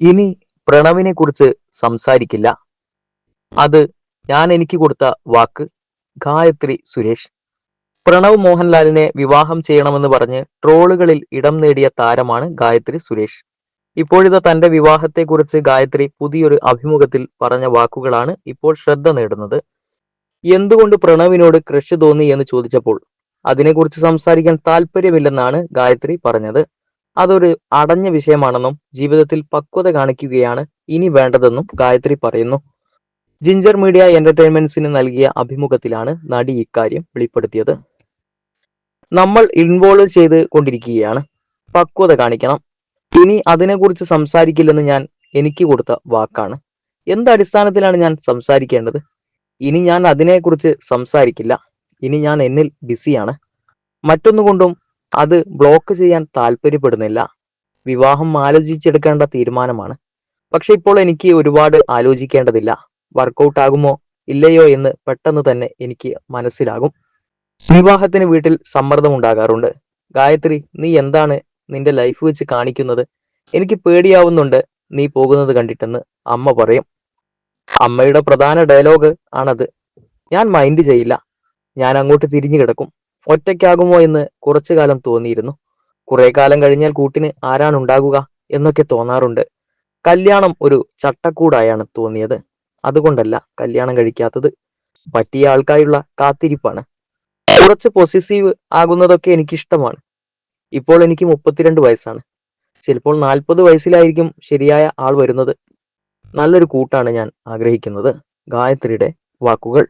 ഇനി പ്രണവിനെ കുറിച്ച് സംസാരിക്കില്ല. അത് ഞാൻ എനിക്ക് കൊടുത്ത വാക്ക് ഗായത്രി സുരേഷ്. പ്രണവ് മോഹൻലാലിനെ വിവാഹം ചെയ്യണമെന്ന് പറഞ്ഞ് ട്രോളുകളിൽ ഇടം നേടിയ താരമാണ് ഗായത്രി സുരേഷ്. ഇപ്പോഴത്തെ തന്റെ വിവാഹത്തെക്കുറിച്ച് ഗായത്രി പുതിയൊരു അഭിമുഖത്തിൽ പറഞ്ഞ വാക്കുകളാണ് ഇപ്പോൾ ശ്രദ്ധ നേടുന്നത്. എന്തുകൊണ്ട് പ്രണവിനോട് ക്രഷ് തോന്നി എന്ന് ചോദിച്ചപ്പോൾ അതിനെക്കുറിച്ച് സംസാരിക്കാൻ താല്പര്യമില്ലെന്നാണ് ഗായത്രി പറഞ്ഞത്. അതൊരു അടഞ്ഞ വിഷയമാണെന്നും ജീവിതത്തിൽ പക്വത കാണിക്കുകയാണ് ഇനി വേണ്ടതെന്നും ഗായത്രി പറയുന്നു. ജിഞ്ചർ മീഡിയ എന്റർടൈൻമെന്റ്സിന് നൽകിയ അഭിമുഖത്തിലാണ് നടി ഇക്കാര്യം വെളിപ്പെടുത്തിയത്. നമ്മൾ ഇൻവോൾവ് ചെയ്ത് കൊണ്ടിരിക്കുകയാണ്. പക്വത കാണിക്കണം. ഇനി അതിനെക്കുറിച്ച് സംസാരിക്കില്ലെന്ന് ഞാൻ എനിക്ക് കൊടുത്ത വാക്കാണ്. എന്ത് അടിസ്ഥാനത്തിലാണ് ഞാൻ സംസാരിക്കേണ്ടത്? ഇനി ഞാൻ അതിനെക്കുറിച്ച് സംസാരിക്കില്ല. ഇനി ഞാൻ എന്നിൽ ബിസിയാണ്. മറ്റൊന്നുകൊണ്ടും അത് ബ്ലോക്ക് ചെയ്യാൻ താല്പര്യപ്പെടുന്നില്ല. വിവാഹം ആലോചിച്ചെടുക്കേണ്ട തീരുമാനമാണ്. പക്ഷെ ഇപ്പോൾ എനിക്ക് ഒരുപാട് ആലോചിക്കേണ്ടതില്ല. വർക്കൗട്ട് ആകുമോ ഇല്ലയോ എന്ന് പെട്ടെന്ന് തന്നെ എനിക്ക് മനസ്സിലാകും. വിവാഹത്തിന് വീട്ടിൽ സമ്മർദ്ദം ഉണ്ടാകാറുണ്ട്. ഗായത്രി നീ എന്താണ് നിന്റെ ലൈഫ് വെച്ച് കാണിക്കുന്നത്? എനിക്ക് പേടിയാവുന്നുണ്ട് നീ പോകുന്നത് കണ്ടിട്ടെന്ന് അമ്മ പറയും. അമ്മയുടെ പ്രധാന ഡയലോഗ് ആണത്. ഞാൻ മൈൻഡ് ചെയ്യില്ല. ഞാൻ അങ്ങോട്ട് തിരിഞ്ഞു കിടക്കും. ഒറ്റയ്ക്കാകുമോ എന്ന് കുറച്ചു കാലം തോന്നിയിരുന്നു. കുറെ കാലം കഴിഞ്ഞാൽ കൂട്ടിന് ആരാണ് ഉണ്ടാകുക എന്നൊക്കെ തോന്നാറുണ്ട്. കല്യാണം ഒരു ചട്ടക്കൂടായാണ് തോന്നിയത്. അതുകൊണ്ടല്ല കല്യാണം കഴിക്കാത്തത് പറ്റിയ ആൾക്കായുള്ള കാത്തിരിപ്പാണ്. കുറച്ച് പൊസിസീവ് ആകുന്നതൊക്കെ എനിക്കിഷ്ടമാണ്. ഇപ്പോൾ എനിക്ക് മുപ്പത്തിരണ്ട് വയസ്സാണ്. ചിലപ്പോൾ നാൽപ്പത് വയസ്സിലായിരിക്കും ശരിയായ ആൾ വരുന്നത്. നല്ലൊരു കൂട്ടാണ് ഞാൻ ആഗ്രഹിക്കുന്നത്. ഗായത്രിയുടെ വാക്കുകൾ.